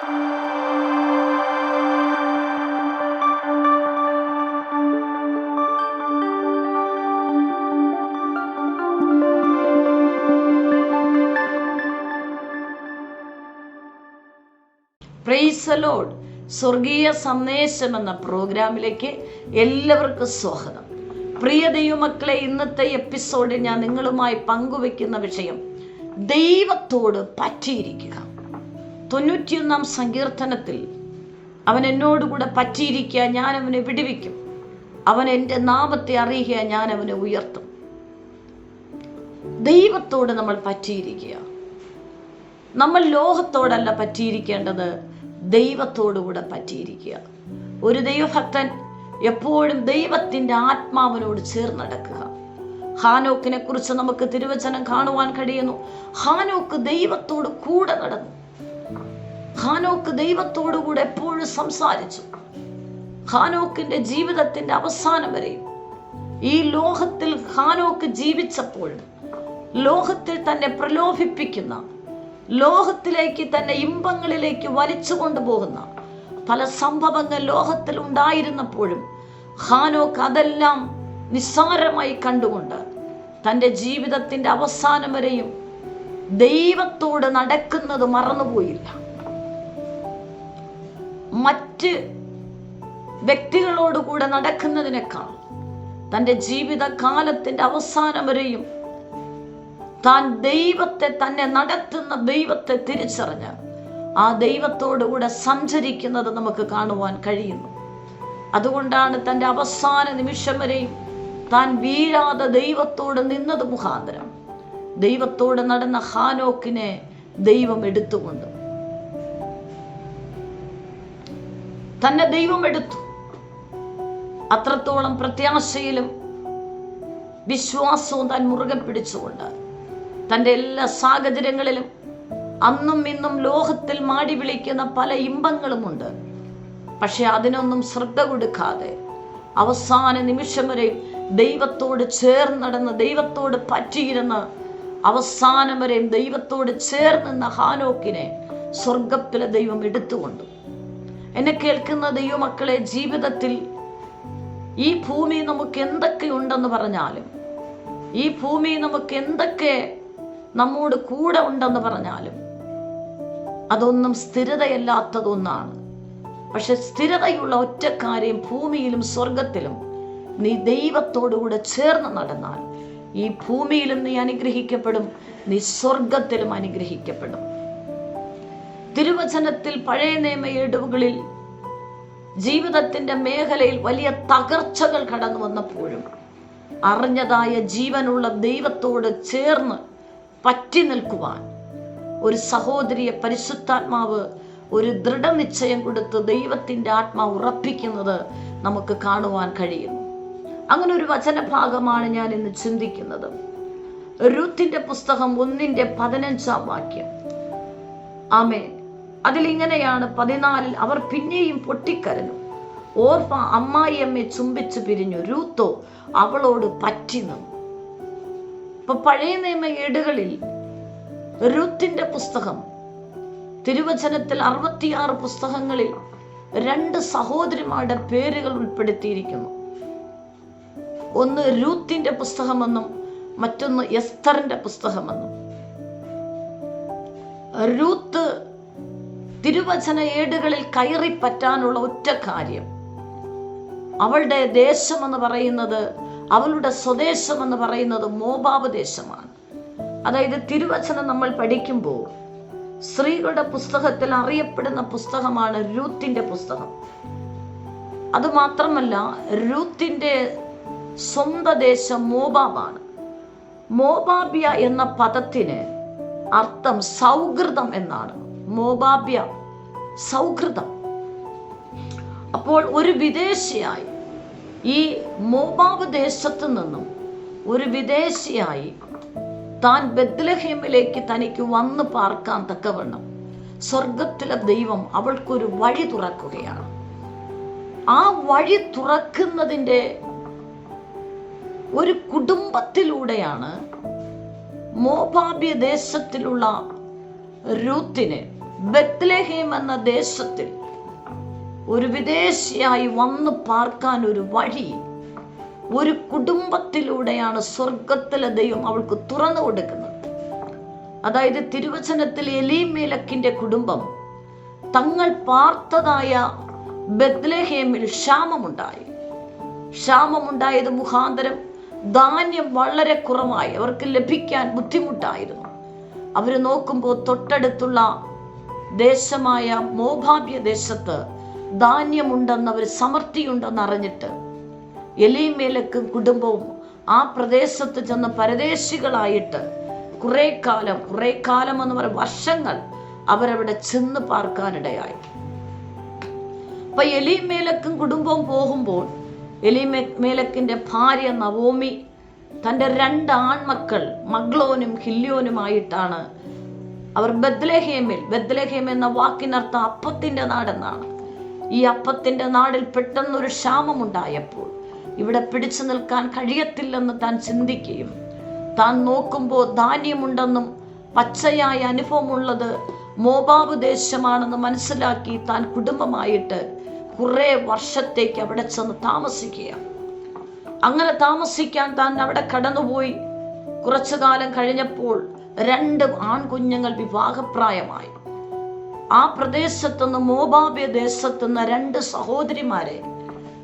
പ്രൈസലോഡ് സ്വർഗീയ സന്ദേശം എന്ന പ്രോഗ്രാമിലേക്ക് എല്ലാവർക്കും സ്വാഗതം. പ്രിയ ദൈവമക്കളെ ഇന്നത്തെ എപ്പിസോഡിൽ ഞാൻ നിങ്ങളുമായി പങ്കുവെക്കുന്ന വിഷയം ദൈവത്തോട് പറ്റിയിരിക്കുക. തൊണ്ണൂറ്റിയൊന്നാം സങ്കീർത്തനത്തിൽ അവൻ എന്നോടുകൂടെ പറ്റിയിരിക്കുക ഞാൻ അവനെ വിടുവിക്കും. അവൻ എന്റെ നാമത്തെ അറിയുക ഞാൻ അവനെ ഉയർത്തും. ദൈവത്തോട് നമ്മൾ പറ്റിയിരിക്കുക. നമ്മൾ ലോഹത്തോടല്ല പറ്റിയിരിക്കേണ്ടത് ദൈവത്തോടുകൂടെ പറ്റിയിരിക്കുക. ഒരു ദൈവഭക്തൻ എപ്പോഴും ദൈവത്തിന്റെ ആത്മാവിനോട് ചേർന്നടക്കുക ഹാനോക്കിനെ കുറിച്ച് നമുക്ക് തിരുവചനം കാണുവാൻ കഴിയുന്നു. ഹാനോക്ക് ദൈവത്തോട് കൂടെ നടന്നു. ഹാനോക്ക് ദൈവത്തോടുകൂടെ എപ്പോഴും സംസാരിച്ചു. ഹാനോക്കിന്റെ ജീവിതത്തിന്റെ അവസാനം വരെ ഈ ലോഹത്തിൽ ഹാനോക്ക് ജീവിച്ചപ്പോൾ ലോഹത്തിൽ തന്നെ പ്രലോഭിപ്പിക്കുന്ന ലോഹത്തിലേക്ക് തന്നെ ഇമ്പങ്ങളിലേക്ക് വലിച്ചു കൊണ്ടുപോകുന്ന പല സംഭവങ്ങൾ ലോഹത്തിൽ ഉണ്ടായിരുന്നപ്പോഴും ഹാനോക്ക് അതെല്ലാം നിസ്സാരമായി കണ്ടുകൊണ്ട് തന്റെ ജീവിതത്തിന്റെ അവസാനം വരെയും ദൈവത്തോട് നടക്കുന്നത് മറന്നുപോയില്ല. മറ്റ് വ്യക്തികളോടുകൂടെ നടക്കുന്നതിനേക്കാൾ തന്റെ ജീവിതകാലത്തിന്റെ അവസാനം വരെയും താൻ ദൈവത്തെ തന്നെ നടത്തുന്ന ദൈവത്തെ തിരിച്ചറിഞ്ഞ് ആ ദൈവത്തോടുകൂടെ സഞ്ചരിക്കുന്നത് നമുക്ക് കാണുവാൻ കഴിയുന്നു. അതുകൊണ്ടാണ് തന്റെ അവസാന നിമിഷം വരെയും താൻ വീഴാതെ ദൈവത്തോട് നിന്നത് മുഖാന്തരം. ദൈവത്തോട് നടന്ന ഹാനോക്കിനെ ദൈവം എടുത്തുകൊണ്ട് തന്നെ ദൈവം എടുത്തു. അത്രത്തോളം പ്രത്യാശയിലും വിശ്വാസവും താൻ മുറുകെ പിടിച്ചുകൊണ്ട് തന്റെ എല്ലാ സാഹചര്യങ്ങളിലും അന്നും ഇന്നും ലോഹത്തിൽ മാടി വിളിക്കുന്ന പല ഇമ്പങ്ങളുമുണ്ട്. പക്ഷെ അതിനൊന്നും ശ്രദ്ധ കൊടുക്കാതെ അവസാന നിമിഷം വരെ ദൈവത്തോട് ചേർന്നടന്ന് ദൈവത്തോട് പറ്റിയിരുന്ന് അവസാനം വരെയും ദൈവത്തോട് ചേർന്ന് ഹാനോക്കിനെ സ്വർഗത്തിലെ ദൈവം എടുത്തുകൊണ്ടു. എന്നെ കേൾക്കുന്ന ദൈവമക്കളെ ജീവിതത്തിൽ ഈ ഭൂമി നമുക്ക് എന്തൊക്കെ ഉണ്ടെന്ന് പറഞ്ഞാലും ഈ ഭൂമി നമുക്ക് എന്തൊക്കെ നമ്മോട് കൂടെ ഉണ്ടെന്ന് പറഞ്ഞാലും അതൊന്നും സ്ഥിരതയല്ലാത്തതൊന്നാണ് പക്ഷെ സ്ഥിരതയുള്ള ഒറ്റ കാര്യം ഭൂമിയിലും സ്വർഗത്തിലും നീ ദൈവത്തോടുകൂടെ ചേർന്ന് നടന്നാൽ ഈ ഭൂമിയിലും നീ അനുഗ്രഹിക്കപ്പെടും നീ സ്വർഗത്തിലും അനുഗ്രഹിക്കപ്പെടും. തിരുവചനത്തിൽ പഴയ നിയമ ഇടവുകളിൽ ജീവിതത്തിന്റെ മേഖലയിൽ വലിയ തകർച്ചകൾ കടന്നു വന്നപ്പോഴും അറിഞ്ഞതായ ജീവനുള്ള ദൈവത്തോട് ചേർന്ന് പറ്റി നിൽക്കുവാൻ ഒരു സഹോദരിയെ പരിശുദ്ധാത്മാവ് ഒരു ദൃഢനിശ്ചയം കൊടുത്ത് ദൈവത്തിന്റെ ആത്മാവ് ഉറപ്പിക്കുന്നത് നമുക്ക് കാണുവാൻ കഴിയും. അങ്ങനെ ഒരു വചനഭാഗമാണ് ഞാൻ ഇന്ന് ചിന്തിക്കുന്നത്. റൂത്തിന്റെ പുസ്തകം ഒന്നിന്റെ പതിനഞ്ചാം വാക്യം. ആമേ അതിലിങ്ങനെയാണ് പതിനാലിൽ അവർ പിന്നെയും പൊട്ടിക്കരഞ്ഞു. ഓർഫ അമ്മായിയമ്മയെ ചുംബിച്ചു പിരിഞ്ഞു. രൂത്തോ അവളോട് പറ്റി നിന്നു. ഇപ്പൊ പഴയ നിയമ ഏടുകളിൽ രൂത്തിന്റെ പുസ്തകം തിരുവചനത്തിൽ അറുപത്തിയാറ് പുസ്തകങ്ങളിൽ രണ്ട് സഹോദരിമാരുടെ പേരുകൾ ഉൾപ്പെടുത്തിയിരിക്കുന്നു. ഒന്ന് രൂത്തിന്റെ പുസ്തകമെന്നും മറ്റൊന്ന് എസ്തറിന്റെ പുസ്തകമെന്നും. രൂത്ത് തിരുവചന ഏടുകളിൽ കയറി പറ്റാനുള്ള ഒറ്റ കാര്യം. അവളുടെ ദേശം എന്ന് പറയുന്നത് അവളുടെ സ്വദേശം എന്ന് പറയുന്നത് മോബാബ് ദേശമാണ്. അതായത് തിരുവചനം നമ്മൾ പഠിക്കുമ്പോൾ സ്ത്രീകളുടെ പുസ്തകത്തിൽ അറിയപ്പെടുന്ന പുസ്തകമാണ് രൂത്തിന്റെ പുസ്തകം. അതുമാത്രമല്ല രൂത്തിന്റെ സ്വന്തം ദേശം മോബാബാണ് മോബാബ്യ എന്ന പദത്തിന് അർത്ഥം സൗഹൃദം എന്നാണ്. മോബാബ്യ സൗഹൃദം. അപ്പോൾ ഒരു വിദേശിയായി ഈ മോബാബ് ദേശത്തു നിന്നും ഒരു വിദേശിയായി താൻ ബദ്ലഹേമിലേക്ക് തനിക്ക് വന്ന് പാർക്കാൻ തക്കവണ്ണം സ്വർഗത്തിലെ ദൈവം അവൾക്കൊരു വഴി തുറക്കുകയാണ്. ആ വഴി തുറക്കുന്നതിന്റെ ഒരു കുടുംബത്തിലൂടെയാണ് മോബാബ്യ ദേശത്തിലുള്ള രൂത്തിനെ ബത്ലഹേം എന്ന ദേശത്തിൽ ഒരു വിദേശിയായി വന്ന് പാർക്കാൻ ഒരു വഴി ഒരു കുടുംബത്തിലൂടെയാണ് സ്വർഗത്തിലെ ദൈവം അവൾക്ക് തുറന്നു കൊടുക്കുന്നത്. അതായത് തിരുവചനത്തിൽ എലീമേലക്കിന്റെ കുടുംബം തങ്ങൾ പാർത്തതായ ബത്ലഹേമിൽ ക്ഷാമമുണ്ടായി. ക്ഷാമമുണ്ടായത് മുഖാന്തരം ധാന്യം വളരെ കുറവായി അവർക്ക് ലഭിക്കാൻ ബുദ്ധിമുട്ടായിരുന്നു. അവർ നോക്കുമ്പോൾ തൊട്ടടുത്തുള്ള ദേശമായ മോഭാബ്യ ദേശത്ത് ധാന്യമുണ്ടെന്ന് അവർ സമൃദ്ധിയുണ്ടെന്ന് അറിഞ്ഞിട്ട് എലീമേലക്കും കുടുംബവും ആ പ്രദേശത്ത് ചെന്ന് പരദേശികളായിട്ട് കുറെ കാലം കുറെ കാലം എന്ന് പറയുന്ന വർഷങ്ങൾ അവരവിടെ ചെന്ന് പാർക്കാനിടയായി. അപ്പൊ എലീമേലക്കും കുടുംബവും പോകുമ്പോൾ എലി മേലക്കിന്റെ ഭാര്യ നവോമി തന്റെ രണ്ട് ആൺമക്കൾ മഗ്ലോനും ഹില്യോനുമായിട്ടാണ് അവർ ബദ്ലഹേമിൽ ബദ്ലഹേം എന്ന വാക്കിനർത്ഥം അപ്പത്തിന്റെ നാടെന്നാണ്. ഈ അപ്പത്തിന്റെ നാടിൽ പെട്ടെന്നൊരു ക്ഷാമമുണ്ടായപ്പോൾ ഇവിടെ പിടിച്ചു നിൽക്കാൻ കഴിയത്തില്ലെന്ന് താൻ ചിന്തിക്കുകയും താൻ നോക്കുമ്പോൾ ധാന്യമുണ്ടെന്നും പച്ചയായ അനുഭവമുള്ളത് മോബാബ് ദേശമാണെന്ന് മനസ്സിലാക്കി താൻ കുടുംബമായിട്ട് കുറെ വർഷത്തേക്ക് അവിടെ ചെന്ന് താമസിക്കുക അങ്ങനെ താമസിക്കാൻ താൻ അവിടെ കടന്നുപോയി. കുറച്ചു കാലം കഴിഞ്ഞപ്പോൾ രണ്ട് ആൺകുഞ്ഞുങ്ങൾ വിവാഹപ്രായമായി. ആ പ്രദേശത്തുനിന്ന് മോബാബിയ ദേശത്തുനിന്ന് രണ്ട് സഹോദരിമാരെ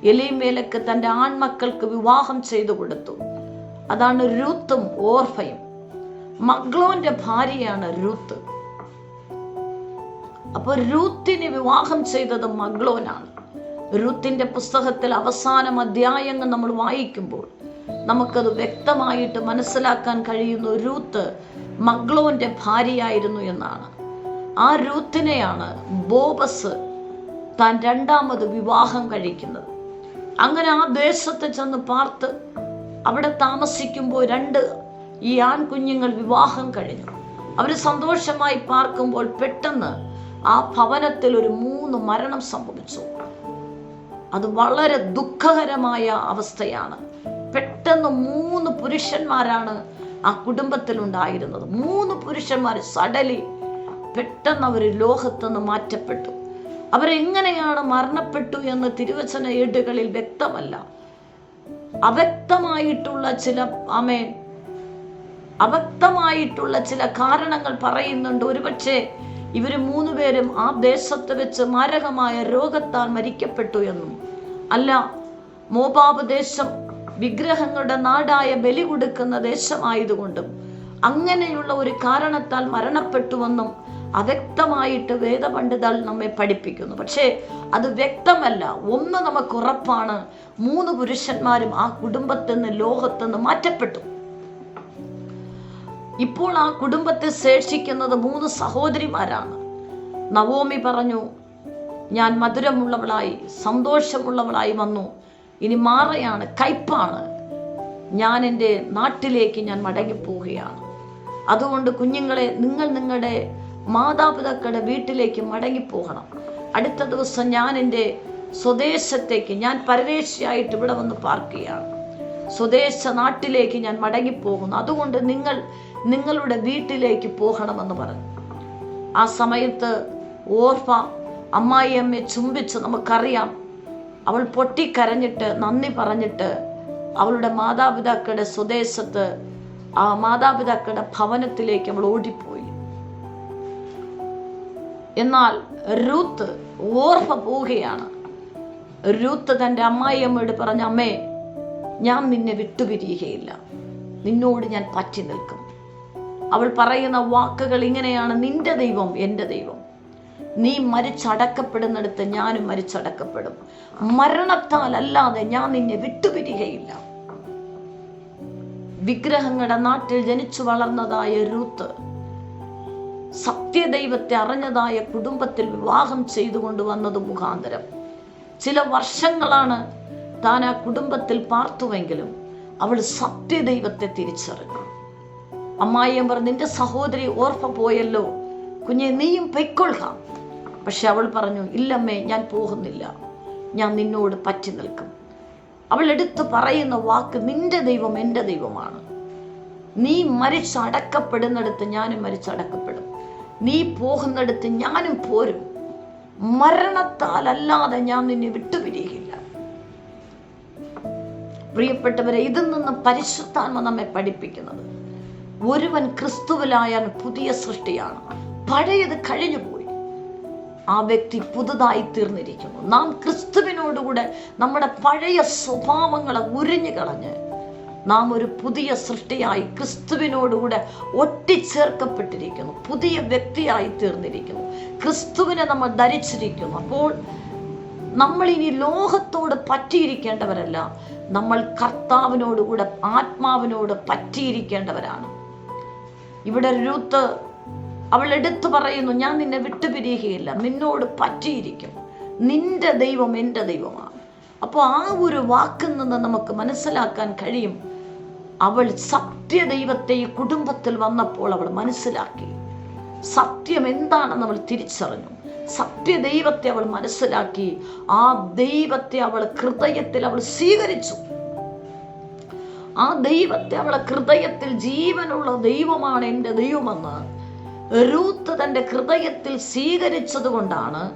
എലിമേലക്ക് തന്റെ ആൺമക്കൾക്ക് വിവാഹം ചെയ്തു കൊടുത്തു. അതാണ് രൂത്തും ഓർഫയും. മഗ്ലോന്റെ ഭാര്യയാണ് രൂത്ത്. അപ്പൊ രൂത്തിനെ വിവാഹം ചെയ്തത് മഗ്ലോനാണ്. രൂത്തിന്റെ പുസ്തകത്തിൽ അവസാനം അധ്യായങ്ങൾ നമ്മൾ വായിക്കുമ്പോൾ നമുക്കത് വ്യക്തമായിട്ട് മനസ്സിലാക്കാൻ കഴിയുന്ന. രൂത്ത് മഗ്ലോന്റെ ഭാര്യയായിരുന്നു എന്നാണ്. ആ രൂത്തിനെയാണ് ബോബസ് താൻ രണ്ടാമത് വിവാഹം കഴിക്കുന്നത്. അങ്ങനെ ആ ദേശത്ത് ചെന്ന് പാർത്ത് അവിടെ താമസിക്കുമ്പോൾ രണ്ട് ഈ ആൺകുഞ്ഞുങ്ങൾ വിവാഹം കഴിഞ്ഞു. അവർ സന്തോഷമായി പാർക്കുമ്പോൾ പെട്ടെന്ന് ആ ഭവനത്തിൽ ഒരു മൂന്ന് മരണം സംഭവിച്ചു. അത് വളരെ ദുഃഖകരമായ അവസ്ഥയാണ്. പെട്ടെന്ന് മൂന്ന് പുരുഷന്മാരാണ് ആ കുടുംബത്തിൽ ഉണ്ടായിരുന്നത് മൂന്ന് പുരുഷന്മാർ സഡലി പെട്ടെന്ന് അവർ ലോകത്തുനിന്ന് മാറ്റപ്പെട്ടു. അവരെങ്ങനെയാണ് മരണപ്പെട്ടു എന്ന് തിരുവചന ഏടുകളിൽ വ്യക്തമല്ല. അവ്യക്തമായിട്ടുള്ള ചില അമേൻ അവ്യക്തമായിട്ടുള്ള ചില കാരണങ്ങൾ പറയുന്നുണ്ട്. ഒരുപക്ഷെ ഇവർ മൂന്നുപേരും ആ ദേശത്ത് വെച്ച് മാരകമായ രോഗത്താൽ മരിക്കപ്പെട്ടു എന്നും. അല്ല മോപാപദേശം ദേശം വിഗ്രഹങ്ങളുടെ നാടായ ബലി കൊടുക്കുന്ന ദേശമായതുകൊണ്ടും അങ്ങനെയുള്ള ഒരു കാരണത്താൽ മരണപ്പെട്ടുവെന്നും അവ്യക്തമായിട്ട് വേദപണ്ഡിതൾ നമ്മെ പഠിപ്പിക്കുന്നു. പക്ഷേ അത് വ്യക്തമല്ല. ഒന്ന് നമുക്ക് ഉറപ്പാണ്. മൂന്ന് പുരുഷന്മാരും ആ കുടുംബത്തിൽ നിന്ന് ലോകത്ത് നിന്ന് മാറ്റപ്പെട്ടു. ഇപ്പോൾ ആ കുടുംബത്തെ ശേഷിക്കുന്നത് മൂന്ന് സഹോദരിമാരാണ്. നവോമി പറഞ്ഞു ഞാൻ മധുരമുള്ളവളായി സന്തോഷമുള്ളവളായി വന്നു. ഇനി മാറയാണ് കയ്പാണ്. ഞാൻ എന്റെ നാട്ടിലേക്ക് ഞാൻ മടങ്ങിപ്പോവുകയാണ്. അതുകൊണ്ട് കുഞ്ഞുങ്ങളെ നിങ്ങൾ നിങ്ങളുടെ മാതാപിതാക്കളുടെ വീട്ടിലേക്ക് മടങ്ങിപ്പോകണം. അടുത്ത ദിവസം ഞാൻ എന്റെ സ്വദേശത്തേക്ക് ഞാൻ പരദേശിയായിട്ട് ഇവിടെ വന്ന് പാർക്കുകയാണ്. സ്വദേശ നാട്ടിലേക്ക് ഞാൻ മടങ്ങിപ്പോകുന്നു. അതുകൊണ്ട് നിങ്ങൾ നിങ്ങളുടെ വീട്ടിലേക്ക് പോകണമെന്ന് പറഞ്ഞു. ആ സമയത്ത് ഓർഫ അമ്മായിയമ്മയെ ചുംബിച്ച് നമുക്കറിയാം. അവൾ പൊട്ടിക്കരഞ്ഞിട്ട് നന്ദി പറഞ്ഞിട്ട് അവളുടെ മാതാപിതാക്കളുടെ സ്വദേശത്ത് ആ മാതാപിതാക്കളുടെ ഭവനത്തിലേക്ക് അവൾ ഓടിപ്പോയി. എന്നാൽ രൂത്ത് ഓർഫ പോവുകയാണ് രൂത്ത് തന്റെ അമ്മായിയമ്മയോട് പറഞ്ഞ അമ്മേ ഞാൻ നിന്നെ വിട്ടുപിരിയുകയില്ല. നിന്നോട് ഞാൻ പറ്റി നിൽക്കും. അവൾ പറയുന്ന വാക്കുകൾ ഇങ്ങനെയാണ് നിന്റെ ദൈവം എന്റെ ദൈവം. നീ മരിച്ചടക്കപ്പെടുന്നിടത്ത് ഞാനും മരിച്ചടക്കപ്പെടും. മരണത്താൽ അല്ലാതെ ഞാൻ നിന്നെ വിട്ടുപിരികയില്ല. വിഗ്രഹങ്ങളുടെ നാട്ടിൽ ജനിച്ചു വളർന്നതായ രൂത്ത് സത്യദൈവത്തെ അറിഞ്ഞതായ കുടുംബത്തിൽ വിവാഹം ചെയ്തു കൊണ്ടുവന്നത് മുഖാന്തരം. ചില വർഷങ്ങളാണ് താൻ ആ കുടുംബത്തിൽ പാർത്തുവെങ്കിലും അവൾ സത്യദൈവത്തെ തിരിച്ചറിഞ്ഞു. അമ്മായിയും പറഞ്ഞു നിന്റെ സഹോദരി ഓർഫ പോയല്ലോ. കുഞ്ഞെ നീയും പൊയ്ക്കൊള്ളുക. പക്ഷെ അവൾ പറഞ്ഞു ഇല്ലമ്മേ ഞാൻ പോകുന്നില്ല. ഞാൻ നിന്നോട് പറ്റി നിൽക്കും. അവൾ എടുത്തു പറയുന്ന വാക്ക് നിന്റെ ദൈവം എന്റെ ദൈവമാണ്. നീ മരിച്ചടക്കപ്പെടുന്നിടത്ത് ഞാനും മരിച്ചടക്കപ്പെടും. നീ പോകുന്നിടത്ത് ഞാനും പോരും. മരണത്താലല്ലാതെ ഞാൻ നിന്നെ വിട്ടുപിരിയില്ല പ്രിയപ്പെട്ടവരെ ഇതിൽ നിന്ന് പരിശുദ്ധാത്മ നമ്മെ പഠിപ്പിക്കുന്നത് ഒരുവൻ ക്രിസ്തുവിലായാൽ പുതിയ സൃഷ്ടിയാണ്. പഴയത് കഴിഞ്ഞുപോയി ആ വ്യക്തി പുതുതായി തീർന്നിരിക്കുന്നു. നാം ക്രിസ്തുവിനോടുകൂടെ നമ്മുടെ പഴയ സ്വഭാവങ്ങളെ ഉരിഞ്ഞു കളഞ്ഞ് നാം ഒരു പുതിയ സൃഷ്ടിയായി ക്രിസ്തുവിനോടുകൂടെ ഒട്ടിച്ചേർക്കപ്പെട്ടിരിക്കുന്നു. പുതിയ വ്യക്തിയായി തീർന്നിരിക്കുന്നു. ക്രിസ്തുവിനെ നമ്മൾ ധരിച്ചിരിക്കുന്നു. അപ്പോൾ നമ്മൾ ഇനി ലോകത്തോട് പറ്റിയിരിക്കേണ്ടവരല്ല. നമ്മൾ കർത്താവിനോടുകൂടെ ആത്മാവിനോട് പറ്റിയിരിക്കേണ്ടവരാണ്. ഇവിടെ രൂത്ത് അവൾ എടുത്തു പറയുന്നു ഞാൻ നിന്നെ വിട്ടുപിരിയുകയില്ല നിന്നോട് പറ്റിയിരിക്കും. നിന്റെ ദൈവം എന്റെ ദൈവമാണ്. അപ്പോൾ ആ ഒരു വാക്കിൽ നിന്ന് നമുക്ക് മനസ്സിലാക്കാൻ കഴിയും. അവൾ സത്യ ദൈവത്തെ ഈ കുടുംബത്തിൽ വന്നപ്പോൾ അവൾ മനസ്സിലാക്കി. സത്യം എന്താണെന്ന് അവൾ തിരിച്ചറിഞ്ഞു. സത്യ ദൈവത്തെ അവൾ മനസ്സിലാക്കി. ആ ദൈവത്തെ അവൾ ഹൃദയത്തിൽ അവൾ സ്വീകരിച്ചു. ആ ദൈവത്തെ അവളെ ഹൃദയത്തിൽ ജീവനുള്ള ദൈവമാണ് എന്റെ ദൈവമെന്ന് രൂത്ത് തന്റെ ഹൃദയത്തിൽ സ്വീകരിച്ചത് കൊണ്ടാണ്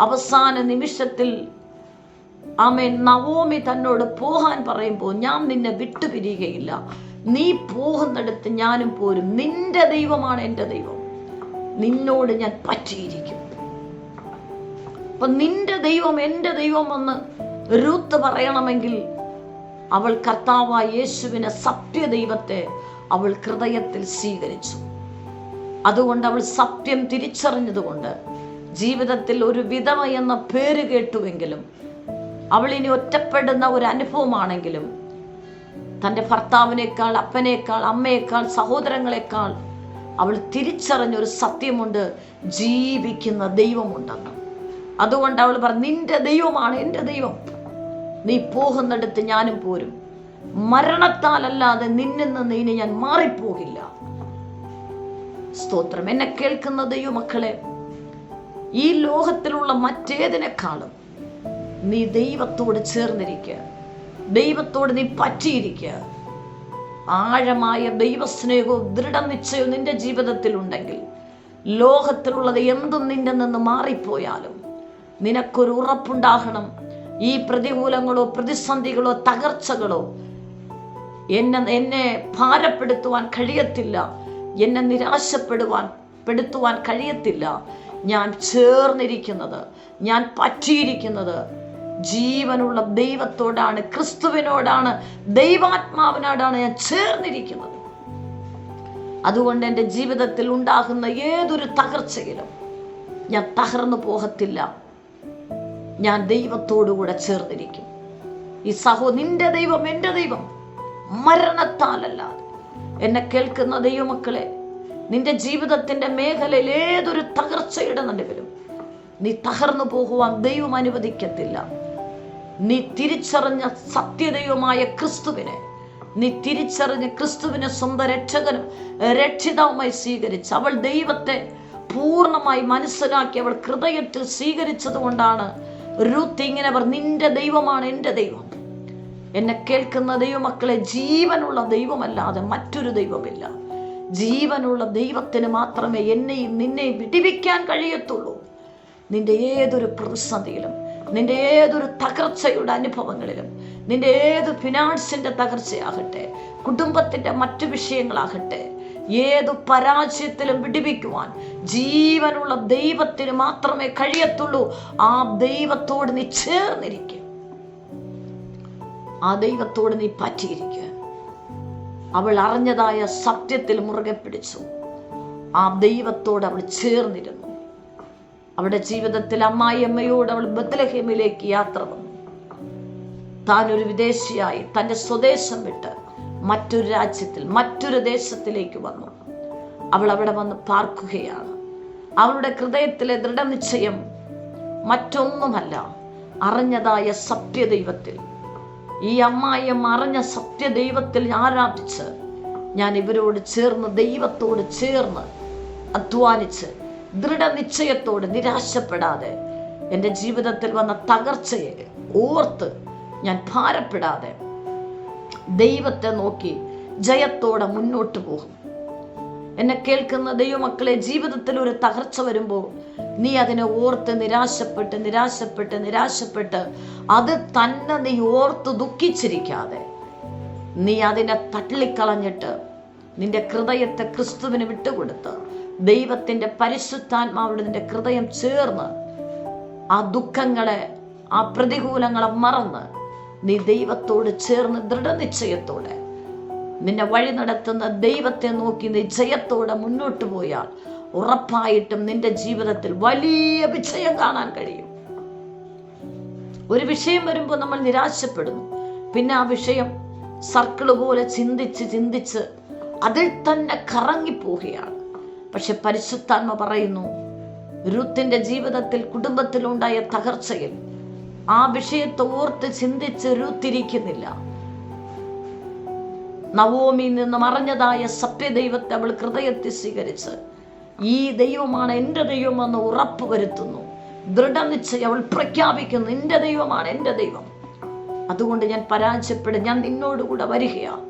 അവസാന നിമിഷത്തിൽ ആമേൻ നവോമി തന്നോട് പോകാൻ പറയുമ്പോൾ ഞാൻ നിന്നെ വിട്ടുപിരിയുകയില്ല. നീ പോകുന്നിടത്ത് ഞാനും പോരും. നിന്റെ ദൈവമാണ് എന്റെ ദൈവം. നിന്നോട് ഞാൻ പറ്റിയിരിക്കും. അപ്പൊ നിന്റെ ദൈവം എന്റെ ദൈവമെന്ന് രൂത്ത് പറയണമെങ്കിൽ അവൾ കർത്താവായ യേശുവിനെ സത്യദൈവത്തെ അവൾ ഹൃദയത്തിൽ സ്വീകരിച്ചു. അതുകൊണ്ട് അവൾ സത്യം തിരിച്ചറിഞ്ഞതുകൊണ്ട് ജീവിതത്തിൽ ഒരു വിധവ എന്ന പേര് കേട്ടുവെങ്കിലും അവൾ ഇനി ഒറ്റപ്പെടുന്ന ഒരു അനുഭവമാണെങ്കിലും തന്റെ ഭർത്താവിനേക്കാൾ അപ്പനേക്കാൾ അമ്മയേക്കാൾ സഹോദരങ്ങളെക്കാൾ അവൾ തിരിച്ചറിഞ്ഞൊരു സത്യമുണ്ട് ജീവിക്കുന്ന ദൈവമുണ്ടെന്ന്. അതുകൊണ്ട് അവൾ പറഞ്ഞു നിന്റെ ദൈവമാണ് എന്റെ ദൈവം. നീ പോകുന്നിടത്ത് ഞാനും പോരും. മരണത്താലല്ലാതെ നിന്നിൽ നിന്ന് ഇനി ഞാൻ മാറിപ്പോകില്ല. സ്തോത്രം. എന്നെ കേൾക്കുന്ന ദൈവമക്കളെ ഈ ലോകത്തിലുള്ള മറ്റേതിനേക്കാളും നീ ദൈവത്തോട് ചേർന്നിരിക്കുക. ദൈവത്തോട് നീ പറ്റിയിരിക്കുക. ആഴമായ ദൈവസ്നേഹവും ദൃഢനിശ്ചയവും നിന്റെ ജീവിതത്തിൽ ഉണ്ടെങ്കിൽ ലോകത്തിലുള്ളത് എന്തും നിന്റെ നിന്ന് മാറിപ്പോയാലും നിനക്കൊരു ഉറപ്പുണ്ടാകണം. ഈ പ്രതികൂലങ്ങളോ പ്രതിസന്ധികളോ തകർച്ചകളോ എന്നെ എന്നെ ഭാരപ്പെടുത്തുവാൻ കഴിയത്തില്ല. എന്നെ നിരാശപ്പെടുവാൻ പെടുത്തുവാൻ കഴിയത്തില്ല. ഞാൻ ചേർന്നിരിക്കുന്നത് ഞാൻ പറ്റിയിരിക്കുന്നത് ജീവനുള്ള ദൈവത്തോടാണ് ക്രിസ്തുവിനോടാണ് ദൈവാത്മാവിനോടാണ് ഞാൻ ചേർന്നിരിക്കുന്നത്. അതുകൊണ്ട് എന്റെ ജീവിതത്തിൽ ഉണ്ടാകുന്ന ഏതൊരു തകർച്ചയിലും ഞാൻ തകർന്നു പോകത്തില്ല. ഞാൻ ദൈവത്തോടുകൂടെ ചേർന്നിരിക്കും. ഈ സഹോ നിന്റെ ദൈവം എന്റെ ദൈവം മരണത്താലല്ലാതെ. എന്നെ കേൾക്കുന്ന ദൈവമക്കളെ നിന്റെ ജീവിതത്തിന്റെ മേഖലയിൽ ഏതൊരു തകർച്ചയുടെ നടുവിലും നീ തകർന്നു പോകുവാൻ ദൈവം അനുവദിക്കത്തില്ല. നീ തിരിച്ചറിഞ്ഞ സത്യദൈവമായ ക്രിസ്തുവിനെ നീ തിരിച്ചറിഞ്ഞ ക്രിസ്തുവിനെ സ്വന്തം രക്ഷകനും രക്ഷിതാവുമായി സ്വീകരിച്ച് അവൾ ദൈവത്തെ പൂർണമായി മനസ്സിലാക്കി അവൾ ഹൃദയത്തിൽ സ്വീകരിച്ചത് കൊണ്ടാണ് രൂത്ത് ഇങ്ങനെ അവർ നിന്റെ ദൈവമാണ് എന്റെ ദൈവം. എന്നെ കേൾക്കുന്ന ദൈവമക്കളെ ജീവനുള്ള ദൈവമല്ലാതെ മറ്റൊരു ദൈവമില്ല. ജീവനുള്ള ദൈവത്തിന് മാത്രമേ എന്നെയും നിന്നെയും വിടിവിക്കാൻ കഴിയത്തുള്ളൂ. നിന്റെ ഏതൊരു പ്രതിസന്ധിയിലും നിന്റെ ഏതൊരു തകർച്ചയുടെ അനുഭവങ്ങളിലും നിന്റെ ഏത് ഫിനാൻസിന്റെ തകർച്ചയാകട്ടെ കുടുംബത്തിന്റെ മറ്റു വിഷയങ്ങളാകട്ടെ ഏതു പരാജയത്തിലും വിടിവിക്കുവാൻ ജീവനുള്ള ദൈവത്തിന് മാത്രമേ കഴിയത്തുള്ളൂ. ആ ദൈവത്തോട് നീ ചേർന്നിരിക്കുക ആ ദൈവത്തോട് നീ പറ്റിയിരിക്കുക. അവൾ അറിഞ്ഞതായ സത്യത്തിൽ മുറുകെ പിടിച്ചു. ആ ദൈവത്തോട് അവൾ ചേർന്നിരുന്നു. അവളുടെ ജീവിതത്തിൽ അമ്മായിയമ്മയോട് അവൾ ബദ്ലഹേമിലേക്ക് യാത്ര വന്നു. താൻ ഒരു വിദേശിയായി തന്റെ സ്വദേശം വിട്ട് മറ്റൊരു രാജ്യത്തിൽ മറ്റൊരു ദേശത്തിലേക്ക് വന്നു. അവൾ അവിടെ വന്ന് പാർക്കുകയാണ്. അവളുടെ ഹൃദയത്തിലെ ദൃഢനിശ്ചയം മറ്റൊന്നുമല്ല അറിഞ്ഞതായ സത്യദൈവത്തിൽ ഈ അമ്മായിയെ മറഞ്ഞ സത്യദൈവത്തിൽ ആരാധിച്ച് ഞാൻ ഇവരോട് ചേർന്ന് ദൈവത്തോട് ചേർന്ന് അധ്വാനിച്ച് ദൃഢനിശ്ചയത്തോട് നിരാശപ്പെടാതെ എന്റെ ജീവിതത്തിൽ വന്ന തകർച്ചയെ ഓർത്ത് ഞാൻ ഭാരപ്പെടാതെ ദൈവത്തെ നോക്കി ജയത്തോടെ മുന്നോട്ട് പോകും. എന്നെ കേൾക്കുന്ന ദൈവമക്കളെ ജീവിതത്തിൽ ഒരു തകർച്ച വരുമ്പോൾ നീ അതിനെ ഓർത്ത് നിരാശപ്പെട്ട് നിരാശപ്പെട്ട് നിരാശപ്പെട്ട് അത് തന്നെ നീ ഓർത്ത് ദുഃഖിച്ചിരിക്കാതെ നീ അതിനെ തള്ളിക്കളഞ്ഞിട്ട് നിന്റെ ഹൃദയത്തെ ക്രിസ്തുവിന് വിട്ടുകൊടുത്ത് ദൈവത്തിന്റെ പരിശുദ്ധാത്മാവിടെ നിന്റെ ഹൃദയം ചേർന്ന് ആ ദുഃഖങ്ങളെ ആ പ്രതികൂലങ്ങളെ മറന്ന് നീ ദൈവത്തോട് ചേർന്ന് ദൃഢനിശ്ചയത്തോടെ നിന്നെ വഴി നടത്തുന്ന ദൈവത്തെ നോക്കി നീ ജയത്തോടെ മുന്നോട്ട് പോയാൽ ഉറപ്പായിട്ടും നിന്റെ ജീവിതത്തിൽ വലിയ വിജയം കാണാൻ കഴിയും. ഒരു വിഷയം വരുമ്പോൾ നമ്മൾ നിരാശപ്പെടുന്നു. പിന്നെ ആ വിഷയം സർക്കിൾ പോലെ ചിന്തിച്ച് ചിന്തിച്ച് അതിൽ തന്നെ കറങ്ങിപ്പോവുകയാണ്. പക്ഷെ പരിശുദ്ധാത്മ പറയുന്നു രുത്തിന്റെ ജീവിതത്തിൽ കുടുംബത്തിലുണ്ടായ തകർച്ചയിൽ ആ വിഷയത്തെ ഓർത്ത് ചിന്തിച്ച് രുത്തിരിക്കുന്നില്ല. നവോമിയിൽ നിന്ന് മറഞ്ഞതായ സത്യദൈവത്തെ അവൾ ഹൃദയത്തിൽ സ്വീകരിച്ച് ഈ ദൈവമാണ് എന്റെ ദൈവമെന്ന് ഉറപ്പ് വരുത്തുന്നു. ദൃഢനിശ്ചയം അവൾ പ്രഖ്യാപിക്കുന്നു. എന്റെ ദൈവമാണ് എന്റെ ദൈവം. അതുകൊണ്ട് ഞാൻ പരാജയപ്പെടും. ഞാൻ നിന്നോടുകൂടെ വരികയാണ്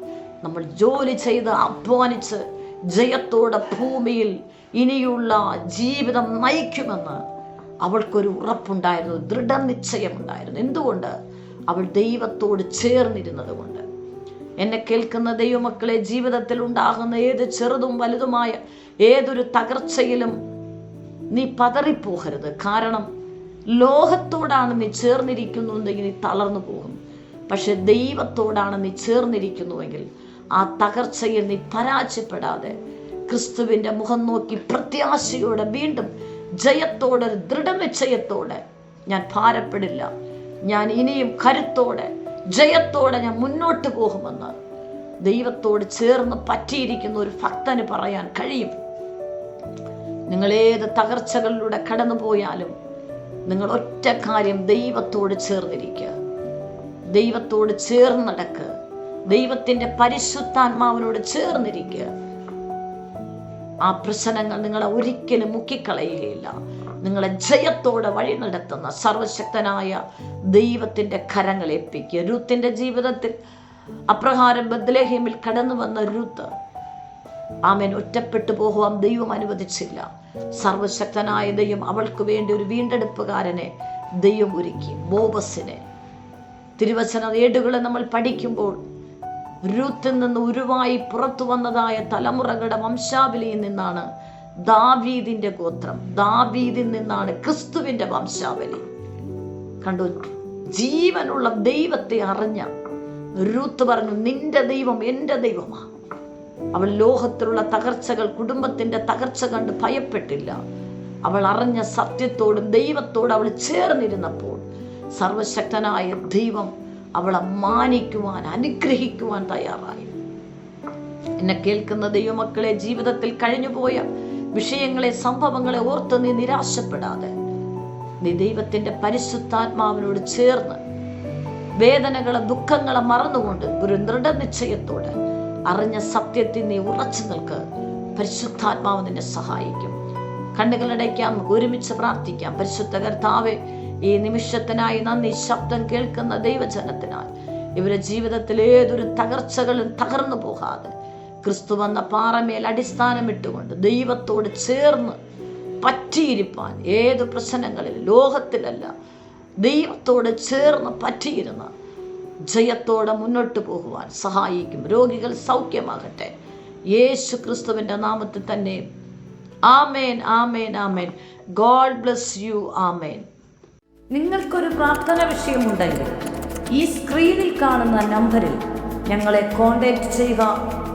നമ്മൾ ജോലി ചെയ്ത് അധ്വാനിച്ച് ജയത്തോടെ ഭൂമിയിൽ ഇനിയുള്ള ജീവിതം നയിക്കുമെന്ന് അവൾക്കൊരു ഉറപ്പുണ്ടായിരുന്നു. ദൃഢനിശ്ചയമുണ്ടായിരുന്നു. എന്തുകൊണ്ട്? അവൾ ദൈവത്തോട് ചേർന്നിരുന്നത് കൊണ്ട്. എന്നെ കേൾക്കുന്ന ദൈവമക്കളെ ജീവിതത്തിൽ ഉണ്ടാകുന്ന ഏത് ചെറുതും വലുതുമായ ഏതൊരു തകർച്ചയിലും നീ പതറിപ്പോകരുത്. കാരണം ലോകത്തോടാണ് നീ ചേർന്നിരിക്കുന്നുണ്ടെങ്കിൽ നീ തളർന്നു പോകും. പക്ഷെ ദൈവത്തോടാണ് നീ ചേർന്നിരിക്കുന്നുവെങ്കിൽ ആ തകർച്ചയിൽ നീ പരാജയപ്പെടാതെ ക്രിസ്തുവിന്റെ മുഖം നോക്കി പ്രത്യാശയോടെ വീണ്ടും ജയത്തോടെ ദൃഢനിശ്ചയത്തോടെ ഞാൻ ഭാരപ്പെടില്ല. ഞാൻ ഇനിയും കരുത്തോടെ ജയത്തോടെ ഞാൻ മുന്നോട്ട് പോകുമെന്ന് ദൈവത്തോട് ചേർന്ന് പറ്റിയിരിക്കുന്ന ഒരു ഭക്തന് പറയാൻ കഴിയും. നിങ്ങൾ ഏത് തകർച്ചകളിലൂടെ കടന്നു പോയാലും നിങ്ങൾ ഒറ്റ കാര്യം ദൈവത്തോട് ചേർന്നിരിക്കുക. ദൈവത്തോട് ചേർന്ന് ദൈവത്തിന്റെ പരിശുദ്ധാത്മാവിനോട് ചേർന്നിരിക്കുക. ആ പ്രശ്നങ്ങൾ നിങ്ങളെ ഒരിക്കലും മുക്കിക്കളയുകയില്ല. നിങ്ങളെ ജയത്തോടെ വഴി നടത്തുന്ന സർവശക്തനായ ദൈവത്തിന്റെ കരങ്ങൾ ഏൽപ്പിക്കുക. രൂത്തിന്റെ ജീവിതത്തിൽ അപ്രകാരം ബദ്ലേഹിമിൽ കടന്നു വന്ന രൂത്ത് ആമേൻ ഒറ്റപ്പെട്ടു പോകുവാൻ ദൈവം അനുവദിച്ചില്ല. സർവശക്തനായ ദൈവം അവൾക്ക് വേണ്ടി ഒരു വീണ്ടെടുപ്പുകാരനെ ദൈവം ഒരുക്കി. ബോബസിനെ തിരുവചന ഏടുകളെ നമ്മൾ പഠിക്കുമ്പോൾ രൂത്തിൽ നിന്ന് ഉരുവായി പുറത്തു വന്നതായ തലമുറകളുടെ വംശാവലിയിൽ നിന്നാണ് ദാവീദിന്റെ ഗോത്രം. ദാവീദിൽ നിന്നാണ് ക്രിസ്തുവിന്റെ വംശാവലി. കണ്ടു ജീവനുള്ള ദൈവത്തെ അറിഞ്ഞ രൂത്ത് പറഞ്ഞു നിന്റെ ദൈവം എന്റെ ദൈവമാ. അവൾ ലോഹത്തിലുള്ള തകർച്ചകൾ കുടുംബത്തിന്റെ തകർച്ച കണ്ട് ഭയപ്പെട്ടില്ല. അവൾ അറിഞ്ഞ സത്യത്തോടും ദൈവത്തോടും അവൾ ചേർന്നിരുന്നപ്പോൾ സർവശക്തനായ ദൈവം അവളെ മാനിക്കുവാൻ അനുഗ്രഹിക്കുവാൻ തയ്യാറായി. എന്നെ കേൾക്കുന്ന ദൈവമക്കളെ ജീവിതത്തിൽ കഴിഞ്ഞുപോയ വിഷയങ്ങളെ സംഭവങ്ങളെ ഓർത്ത് നീ നിരാശപ്പെടാതെ. നീ ദൈവത്തിന്റെ പരിശുദ്ധാത്മാവിനോട് ചേർന്ന് വേദനകളെ ദുഃഖങ്ങളെ മറന്നുകൊണ്ട് ഒരു ദൃഢനിശ്ചയത്തോടെ അറിഞ്ഞ സത്യത്തിൽ നീ ഉറച്ചു നിൽക്ക്. പരിശുദ്ധാത്മാവ് നിന്നെ സഹായിക്കും. കണ്ണുകളടയ്ക്കാം ഒരുമിച്ച് പ്രാർത്ഥിക്കാം. പരിശുദ്ധ കർത്താവെ ഈ നിമിഷത്തിനായി നന്ദി. ശബ്ദം കേൾക്കുന്ന ദൈവജനത്തിനായി ഇവരുടെ ജീവിതത്തിൽ ഏതൊരു തകർച്ചകളും തകർന്നു പോകാതെ ക്രിസ്തു വന്ന പാറമേൽ അടിസ്ഥാനമിട്ടുകൊണ്ട് ദൈവത്തോട് ചേർന്ന് പറ്റിയിരിപ്പാൻ ഏത് പ്രശ്നങ്ങളിൽ ലോകത്തിലല്ല ദൈവത്തോട് ചേർന്ന് പറ്റിയിരുന്ന ജയത്തോടെ മുന്നോട്ട് പോകുവാൻ സഹായിക്കും. രോഗികൾ സൗഖ്യമാകട്ടെ. യേശു ക്രിസ്തുവിന്റെ നാമത്തിൽ തന്നെ ആമേൻ ആമേൻ ആമേൻ. God bless you. ആമേൻ. നിങ്ങൾക്കൊരു പ്രാർത്ഥന വിഷയമുണ്ടെങ്കിൽ ഈ സ്ക്രീനിൽ കാണുന്ന നമ്പറിൽ ഞങ്ങളെ കോൺടാക്റ്റ് ചെയ്യുക.